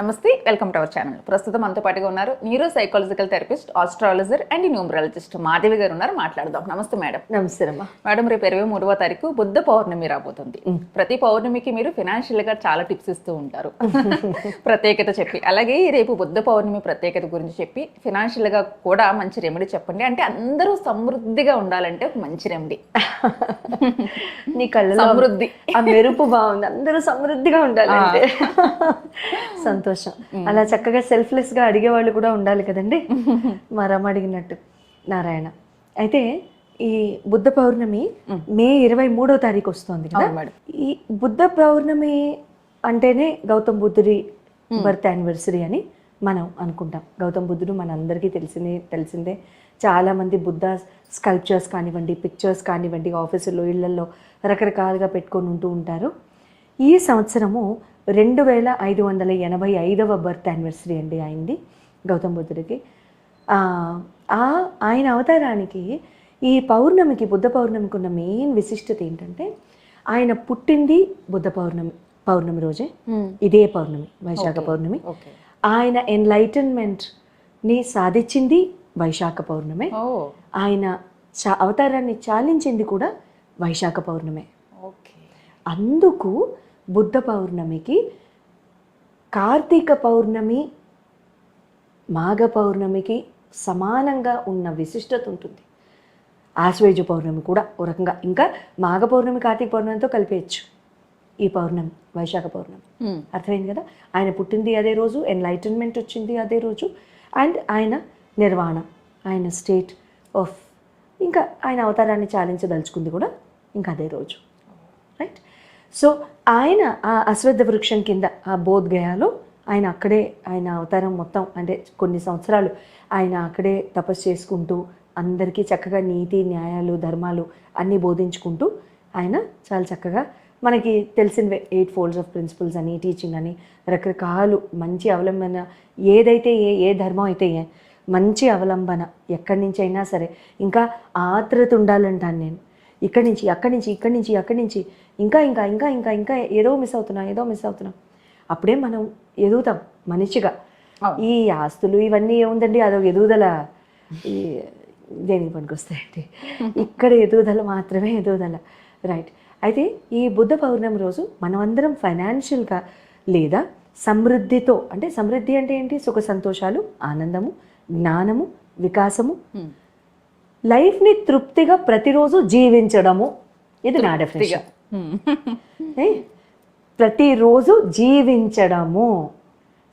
నమస్తే welcome to our channel. ప్రస్తుతం మనతో పాటుగా ఉన్నారు neuro psychological therapist astrologer and numerologist Madhavi garu ఉన్నారు. మాట్లాడదాం. నమస్తే మేడం. నమస్తే అమ్మా మేడం రేపు ఇరవై మూడవ తారీఖు బుద్ధ పౌర్ణమి రాబోతుంది. ప్రతి పౌర్ణమికి మీరు ఫినాన్షియల్గా చాలా టిప్స్ ఇస్తూ ఉంటారు. ప్రత్యేకత చెప్పి. అలాగే రేపు బుద్ధ పౌర్ణమి ప్రత్యేకత గురించి చెప్పి ఫినాన్షియల్గా కూడా మంచి రెమెడీ చెప్పండి. అంటే అందరూ సమృద్ధిగా ఉండాలంటే ఒక మంచి రెమెడీ నీ కళ్ళలో సమృద్ధి. ఆ మెరుపు బాగుంది అందరూ సమృద్ధిగా ఉండాలంటే. సంతోషం. అలా చక్కగా సెల్ఫ్లెస్గా అడిగే వాళ్ళు కూడా ఉండాలి కదండి? మా రమ్మ అడిగినట్టు. నారాయణ. అయితే ఈ బుద్ధ పౌర్ణమి మే ఇరవై మూడో తారీఖు వస్తుంది కదా. ఈ బుద్ధ పౌర్ణమి అంటేనే గౌతమ్ బుద్ధుడి బర్త్ యానివర్సరీ అని మనం అనుకుంటాం. గౌతమ్ బుద్ధుడు మన అందరికీ తెలిసిందే తెలిసిందే. చాలామంది బుద్ధ స్కల్ప్చర్స్ కానివ్వండి పిక్చర్స్ కానివ్వండి ఆఫీసుల్లో ఇళ్ళలో రకరకాలుగా పెట్టుకొని ఉంటూ ఉంటారు. ఈ సంవత్సరము రెండు వేల ఐదు వందల ఎనభై ఐదవ బర్త్ యానివర్సరీ అండి అయింది గౌతమ్ బుద్ధుడికి. ఆయన అవతారానికి ఈ పౌర్ణమికి బుద్ధ పౌర్ణమికి ఉన్న మెయిన్ విశిష్టత ఏంటంటే ఆయన పుట్టింది బుద్ధ పౌర్ణమి పౌర్ణమి రోజే. ఇదే పౌర్ణమి వైశాఖ పౌర్ణమి. ఆయన ఎన్లైటన్మెంట్ని సాధించింది వైశాఖ పౌర్ణమే. ఆయన చా అవతారాన్ని చాలించింది కూడా వైశాఖ పౌర్ణమే. ఓకే అందుకు బుద్ధ పౌర్ణమికి కార్తీక పౌర్ణమి మాఘ పౌర్ణమికి సమానంగా ఉన్న విశిష్టత ఉంటుంది. ఆశ్వేజ పౌర్ణమి కూడా ఓ రకంగా. ఇంకా మాఘ పౌర్ణమి కార్తీక పౌర్ణమితో కలిపేయచ్చు. ఈ పౌర్ణమి వైశాఖ పౌర్ణమి. అర్థమైంది కదా? ఆయన పుట్టింది అదే రోజు ఎన్లైటన్మెంట్ వచ్చింది అదే రోజు. అండ్ ఆయన నిర్వాణ ఆయన స్టేట్ ఆఫ్ ఇంకా ఆయన అవతారాన్ని చాలించదలుచుకుంది కూడా ఇంకా అదే రోజు. రైట్ సో ఆయన ఆ అశ్వత్థ వృక్షం కింద ఆ బోధ్గయాలో ఆయన అక్కడే ఆయన అవతారం మొత్తం అంటే కొన్ని సంవత్సరాలు ఆయన అక్కడే తపస్సు చేసుకుంటూ అందరికీ చక్కగా నీతి న్యాయాలు ధర్మాలు అన్నీ బోధించుకుంటూ ఆయన చాలా చక్కగా మనకి తెలిసినవే ఎయిట్ ఫోల్డ్స్ ఆఫ్ ప్రిన్సిపల్స్ అని టీచింగ్ అని రకరకాలు మంచి అవలంబన ఏదైతే ఏ ఏ ధర్మం అయితే ఏ మంచి అవలంబన ఎక్కడి నుంచి అయినా సరే. ఇంకా ఆత్రత ఉండాలంటాను నేను. ఇక్కడి నుంచి అక్కడి నుంచి ఇక్కడి నుంచి అక్కడి నుంచి. ఇంకా ఇంకా ఇంకా ఇంకా ఇంకా ఏదో మిస్ అవుతున్నా ఏదో మిస్ అవుతున్నాం. అప్పుడే మనం ఎదుగుతాం మనిషిగా. ఈ ఆస్తులు ఇవన్నీ ఏముందండి? అదొక ఎదుగుదల. ఈ దేనికి పనికొస్తాయండి? ఇక్కడ ఎదుగుదల మాత్రమే ఎదుగుదల. రైట్ అయితే ఈ బుద్ధ పౌర్ణమి రోజు మనమందరం ఫైనాన్షియల్గా లేదా సమృద్ధితో అంటే సమృద్ధి అంటే ఏంటి? సుఖ సంతోషాలు ఆనందము జ్ఞానము వికాసము. లైఫ్ని తృప్తిగా ప్రతిరోజు జీవించడము. ఇది నా డెఫినేషన్? ప్రతిరోజు జీవించడము.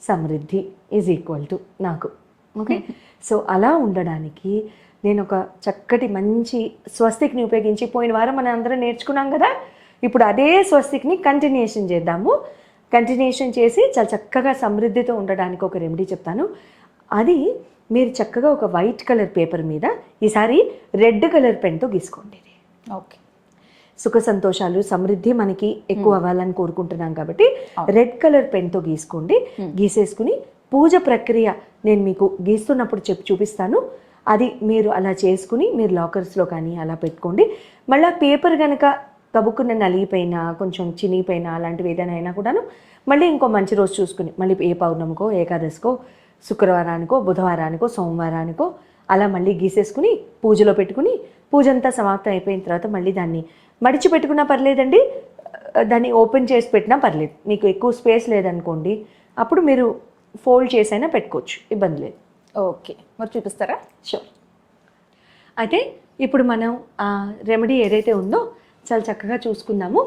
సమృద్ధి ఈజ్ ఈక్వల్ టు నాకు. ఓకే సో అలా ఉండడానికి నేను ఒక చక్కటి మంచి స్వస్తిక్ని ఉపయోగించి పోయిన వారం మనం అందరం నేర్చుకున్నాం కదా? ఇప్పుడు అదే స్వస్తిక్ని కంటిన్యూషన్ చేద్దాము. కంటిన్యూషన్ చేసి చాలా చక్కగా సమృద్ధితో ఉండడానికి ఒక రెమెడీ చెప్తాను. అది మీరు చక్కగా ఒక వైట్ కలర్ పేపర్ మీద ఈసారి రెడ్ కలర్ పెన్తో గీసుకోండి ఇది. ఓకే. సుఖ సంతోషాలు సమృద్ధి మనకి ఎక్కువ అవ్వాలని కోరుకుంటున్నాం కాబట్టి రెడ్ కలర్ పెన్తో గీసుకోండి. గీసేసుకుని పూజ ప్రక్రియ నేను మీకు గీస్తున్నప్పుడు చెప్పి చూపిస్తాను. అది మీరు అలా చేసుకుని మీరు లాకర్స్లో కానీ అలా పెట్టుకోండి. మళ్ళీ పేపర్ కనుక తబుక్కున్న నలిగిపోయినా కొంచెం చినిగిపోయినా అలాంటివి ఏదైనా అయినా కూడాను మళ్ళీ ఇంకో మంచి రోజు చూసుకుని మళ్ళీ ఏ పౌర్ణమికో ఏకాదశికో శుక్రవారానికో బుధవారానికో సోమవారానికో అలా మళ్ళీ గీసేసుకుని పూజలో పెట్టుకుని పూజ అంతా సమాప్తం అయిపోయిన తర్వాత మళ్ళీ దాన్ని మడిచి పెట్టుకున్నా పర్లేదండి. దాన్ని ఓపెన్ చేసి పెట్టినా పర్లేదు. మీకు ఎక్కువ స్పేస్ లేదనుకోండి. అప్పుడు మీరు ఫోల్డ్ చేసైనా పెట్టుకోవచ్చు. ఇబ్బంది లేదు. ఓకే. మరి చూపిస్తారా? షూర్ అయితే ఇప్పుడు మనం ఆ రెమెడీ ఏదైతే ఉందో చాలా చక్కగా చూసుకుందాము.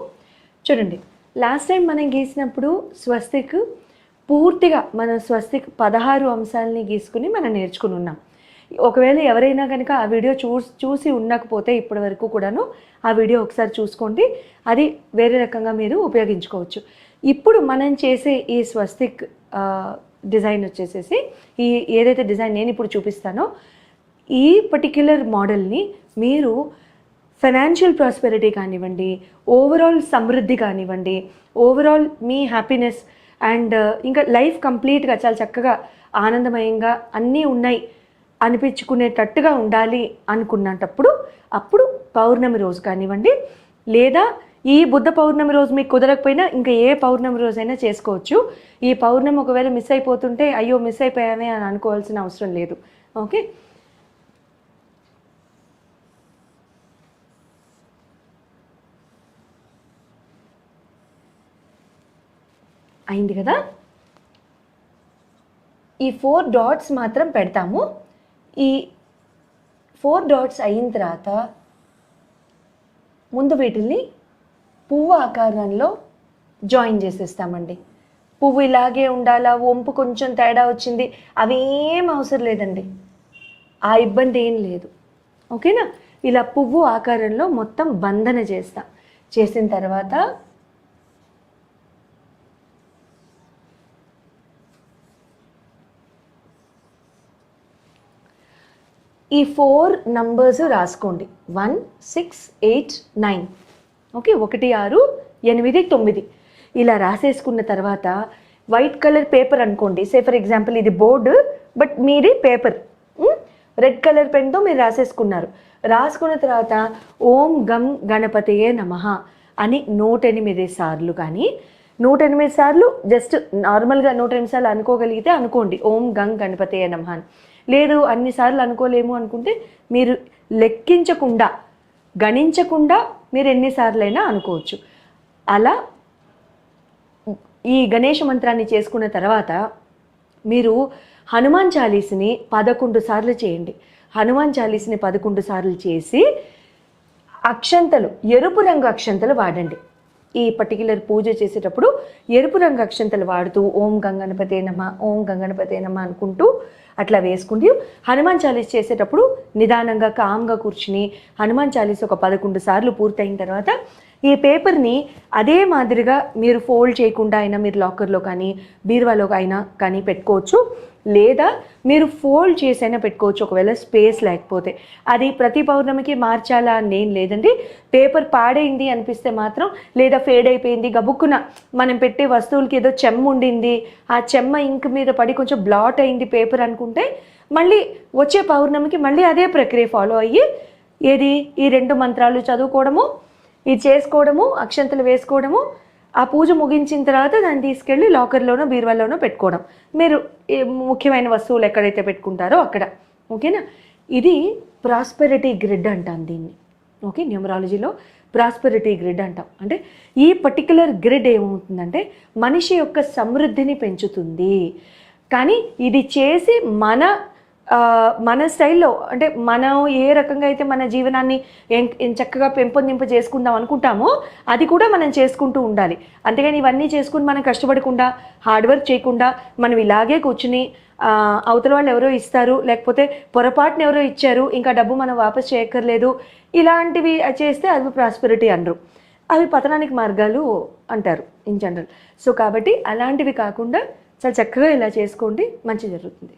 చూడండి. లాస్ట్ టైం మనం గీసినప్పుడు స్వస్తిక్ పూర్తిగా మన స్వస్తిక్ పదహారు అంశాలని గీసుకుని మనం నేర్చుకుని ఉన్నాం. ఒకవేళ ఎవరైనా కనుక ఆ వీడియో చూ చూసి ఉండకపోతే ఇప్పటి వరకు కూడాను ఆ వీడియో ఒకసారి చూసుకోండి. అది వేరే రకంగా మీరు ఉపయోగించుకోవచ్చు. ఇప్పుడు మనం చేసే ఈ స్వస్తిక్ డిజైన్ వచ్చేసేసి ఈ ఏదైతే డిజైన్ నేను ఇప్పుడు చూపిస్తానో ఈ పర్టిక్యులర్ మోడల్ని మీరు ఫైనాన్షియల్ ప్రాస్పెరిటీ కానివ్వండి ఓవరాల్ సమృద్ధి కానివ్వండి ఓవరాల్ మీ హ్యాపీనెస్ అండ్ uh, ఇంకా లైఫ్ కంప్లీట్గా చాలా చక్కగా ఆనందమయంగా అన్నీ ఉన్నాయి అనిపించుకునేటట్టుగా ఉండాలి అనుకున్నటప్పుడు అప్పుడు పౌర్ణమి రోజు కానివ్వండి లేదా ఈ బుద్ధ పౌర్ణమి రోజు మీకు కుదరకపోయినా ఇంకా ఏ పౌర్ణమి రోజైనా చేసుకోవచ్చు. ఈ పౌర్ణమి ఒకవేళ మిస్ అయిపోతుంటే అయ్యో మిస్ అయిపోయామే అని అనుకోవాల్సిన అవసరం లేదు. ఓకే? అయింది కదా? ఈ ఫోర్ డాట్స్ మాత్రం పెడతాము. ఈ ఫోర్ డాట్స్ అయిన తర్వాత ముందు వీటిల్ని పువ్వు ఆకారంలో జాయిన్ చేసేస్తామండి. పువ్వు ఇలాగే ఉండాలా? వంపు కొంచెం తేడా వచ్చింది. అవేం అవసరం లేదండి. ఆ ఇబ్బంది ఏం లేదు. ఓకేనా? ఇలా పువ్వు ఆకారంలో మొత్తం బంధన చేస్తాం. చేసిన తర్వాత ఈ ఫోర్ నంబర్స్ రాసుకోండి. One six eight nine. Okay ఒకటి ఆరు ఎనిమిది తొమ్మిది. ఇలా రాసేసుకున్న తర్వాత వైట్ కలర్ పేపర్ అనుకోండి. సే ఫర్ ఎగ్జాంపుల్ ఇది బోర్డు బట్ మీది పేపర్. రెడ్ కలర్ పెన్తో మీరు రాసేసుకున్నారు. రాసుకున్న తర్వాత ఓం గం గణపతియే నమః అని నూట ఎనిమిది సార్లు కానీ నూట ఎనిమిది సార్లు జస్ట్ నార్మల్గా నూట ఎనిమిది సార్లు అనుకోగలిగితే అనుకోండి. ఓం గం గణపతియే నమః అని. లేదు అన్నిసార్లు అనుకోలేము అనుకుంటే మీరు లెక్కించకుండా గణించకుండా మీరు ఎన్నిసార్లైనా అనుకోవచ్చు. అలా ఈ గణేష మంత్రాన్ని చేసుకున్న తర్వాత మీరు హనుమాన్ చాలీస్ని పదకొండు సార్లు చేయండి. హనుమాన్ చాలీస్ని పదకొండు సార్లు చేసి అక్షంతలు ఎరుపు రంగు అక్షంతలు వాడండి. ఈ పర్టికులర్ పూజ చేసేటప్పుడు ఎరుపు రంగు అక్షంతలు వాడుతూ ఓం గంగణపతే నమ ఓం గంగణపతే నమ అనుకుంటూ అట్లా వేసుకుంటూ హనుమాన్ చాలీస్ చేసేటప్పుడు నిదానంగా కామ్గా కూర్చుని హనుమాన్ చాలీస్ ఒక పదకొండు సార్లు పూర్తయిన తర్వాత ఈ పేపర్ని అదే మాదిరిగా మీరు ఫోల్డ్ చేయకుండా అయినా మీరు లాకర్లో కానీ బీరువాలో అయినా కానీ పెట్టుకోవచ్చు. లేదా మీరు ఫోల్డ్ చేసైనా పెట్టుకోవచ్చు. ఒకవేళ స్పేస్ లేకపోతే. అది ప్రతి పౌర్ణమికి మార్చాలా? అని ఏం లేదండి. పేపర్ పాడైంది అనిపిస్తే మాత్రం లేదా ఫేడ్ అయిపోయింది గబుక్కున మనం పెట్టే వస్తువులకి ఏదో చెమ్మ ఉండింది ఆ చెమ్మ ఇంక్ మీద పడి కొంచెం బ్లాట్ అయింది పేపర్ అనుకుంటే మళ్ళీ వచ్చే పౌర్ణమికి మళ్ళీ అదే ప్రక్రియ ఫాలో అయ్యి ఏది? ఈ రెండు మంత్రాలు చదువుకోవడము ఇది చేసుకోవడము అక్షంతలు వేసుకోవడము ఆ పూజ ముగించిన తర్వాత దాన్ని తీసుకెళ్ళి లాకర్లోనో బీరువాలోనో పెట్టుకోవడం. మీరు ముఖ్యమైన వస్తువులు ఎక్కడైతే పెట్టుకుంటారో అక్కడ. ఓకేనా? ఇది ప్రాస్పెరిటీ గ్రిడ్ అంటాం దీన్ని. ఓకే న్యూమరాలజీలో ప్రాస్పెరిటీ గ్రిడ్ అంటాం. అంటే ఈ పర్టికులర్ గ్రిడ్ ఏమవుతుందంటే మనిషి యొక్క సమృద్ధిని పెంచుతుంది. కానీ ఇది చేసి మన మన స్టైల్లో అంటే మనం ఏ రకంగా అయితే మన జీవనాన్ని చక్కగా పెంపొందింప చేసుకుందాం అనుకుంటామో అది కూడా మనం చేసుకుంటూ ఉండాలి. అంతేగాని ఇవన్నీ చేసుకుని మనం కష్టపడకుండా హార్డ్ వర్క్ చేయకుండా మనం ఇలాగే కూర్చుని అవతల వాళ్ళు ఎవరో ఇస్తారు లేకపోతే పొరపాటున ఎవరో ఇచ్చారు ఇంకా డబ్బు మనం వాపస్ చేయక్కర్లేదు ఇలాంటివి చేస్తే అవి ప్రాస్పెరిటీ అనరు. అవి పతనానికి మార్గాలు అంటారు ఇన్ జనరల్. సో కాబట్టి అలాంటివి కాకుండా చాలా చక్కగా ఇలా చేసుకోండి మంచి జరుగుతుంది.